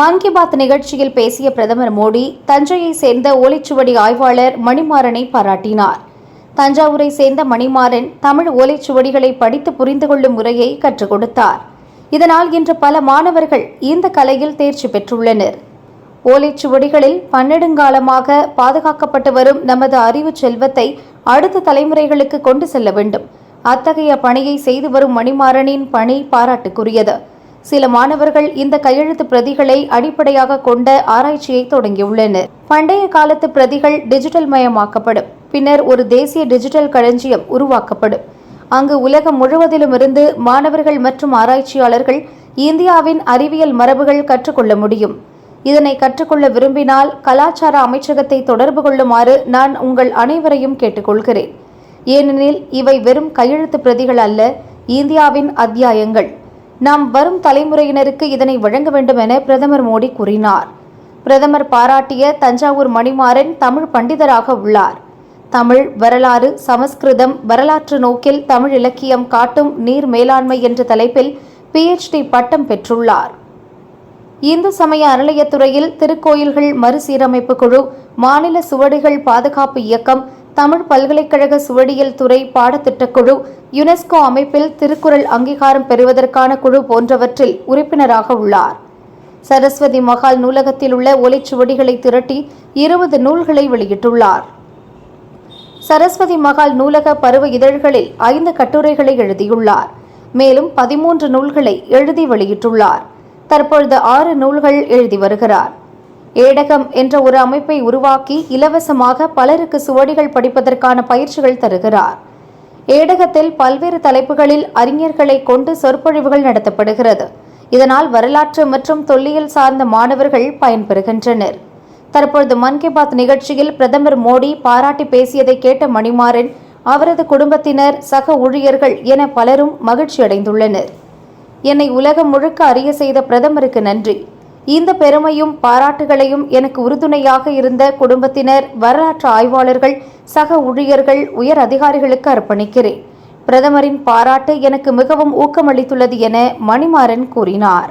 மன் கி பாத் நிகழ்ச்சியில் பேசிய பிரதமர் மோடி தஞ்சையை சேர்ந்த ஓலைச்சுவடி ஆய்வாளர் மணிமாறனை பாராட்டினார். தஞ்சாவூரை சேர்ந்த மணிமாறன் தமிழ் ஓலைச்சுவடிகளை படித்து புரிந்து கொள்ளும் முறையை கற்றுக் கொடுத்தார். இதனால் இன்று பல மாணவர்கள் இந்த கலையில் தேர்ச்சி பெற்றுள்ளனர். ஓலைச்சுவடிகளில் பன்னெடுங்காலமாக பாதுகாக்கப்பட்டு வரும் நமது அறிவு செல்வத்தை அடுத்த தலைமுறைகளுக்கு கொண்டு செல்ல வேண்டும். அத்தகைய பணியை செய்து வரும் மணிமாறனின் பணி பாராட்டுக்குரியது. சில மாணவர்கள் இந்த கையெழுத்து பிரதிகளை அடிப்படையாக கொண்ட ஆராய்ச்சியை தொடங்கியுள்ளனர். பண்டைய காலத்து பிரதிகள் டிஜிட்டல் மயமாக்கப்படும். பின்னர் ஒரு தேசிய டிஜிட்டல் களஞ்சியம் உருவாக்கப்படும். அங்கு உலகம் முழுவதிலும் இருந்து மாணவர்கள் மற்றும் ஆராய்ச்சியாளர்கள் இந்தியாவின் அறிவியல் மரபுகள் கற்றுக்கொள்ள முடியும். இதனை கற்றுக்கொள்ள விரும்பினால் கலாச்சார அமைச்சகத்தை தொடர்பு கொள்ளுமாறு நான் உங்கள் அனைவரையும் கேட்டுக்கொள்கிறேன். ஏனெனில் இவை வெறும் கையெழுத்து பிரதிகள் அல்ல இந்தியாவின் அத்தியாயங்கள். நாம் வரும் தலைமுறையினருக்கு இதனை வழங்க வேண்டும் என பிரதமர் மோடி கூறினார். பிரதமர் பாராட்டிய தஞ்சாவூர் மணிமாறன் தமிழ் பண்டிதராக உள்ளார். தமிழ் வரலாறு சமஸ்கிருதம் வரலாற்று நோக்கில் தமிழ் இலக்கியம் காட்டும் நீர் மேலாண்மை என்ற தலைப்பில் பிஎச்டி பட்டம் பெற்றுள்ளார். இந்து சமய அறநிலையத்துறையில் திருக்கோயில்கள் மறுசீரமைப்பு குழு மாநில சுவடிகள் பாதுகாப்பு இயக்கம் தமிழ் பல்கலைக்கழக சுவடியல் துறை பாடத்திட்டக் குழு யுனெஸ்கோ அமைப்பில் திருக்குறள் அங்கீகாரம் பெறுவதற்கான குழு போன்றவற்றில் உறுப்பினராக உள்ளார். சரஸ்வதி மகால் நூலகத்தில் உள்ள ஒலைச்சுவடிகளை திரட்டி இருபது நூல்களை வெளியிட்டுள்ளார். சரஸ்வதி மகால் நூலக பருவ இதழ்களில் ஐந்து கட்டுரைகளை எழுதியுள்ளார். மேலும் பதிமூன்று நூல்களை எழுதி வெளியிட்டுள்ளார். தற்பொழுது ஆறு நூல்கள் எழுதி வருகிறார். ஏடகம் என்ற ஒரு அமைப்பை உருவாக்கி இலவசமாக பலருக்கு சுவடிகள் படிப்பதற்கான பயிற்சிகள் தருகிறார். ஏடகத்தில் பல்வேறு தலைப்புகளில் அறிஞர்களை கொண்டு சொற்பொழிவுகள் நடத்தப்படுகிறது. இதனால் வரலாற்று மற்றும் தொல்லியல் சார்ந்த மாணவர்கள் பயன்பெறுகின்றனர். தற்பொழுது மன் கி பாத் நிகழ்ச்சியில் பிரதமர் மோடி பாராட்டி பேசியதை கேட்ட மணிமாறன் அவரது குடும்பத்தினர் சக ஊழியர்கள் என பலரும் மகிழ்ச்சியடைந்துள்ளனர். என்னை உலகம் முழுக்க அறிய செய்த பிரதமருக்கு நன்றி. இந்த பெருமையும் பாராட்டுகளையும் எனக்கு உறுதுணையாக இருந்த குடும்பத்தினர் வரலாற்று ஆய்வாளர்கள் சக ஊழியர்கள் உயர் அதிகாரிகளுக்கு அர்ப்பணிக்கிறேன். பிரதமரின் பாராட்டு எனக்கு மிகவும் ஊக்கமளித்துள்ளது என மணிமாறன் கூறினார்.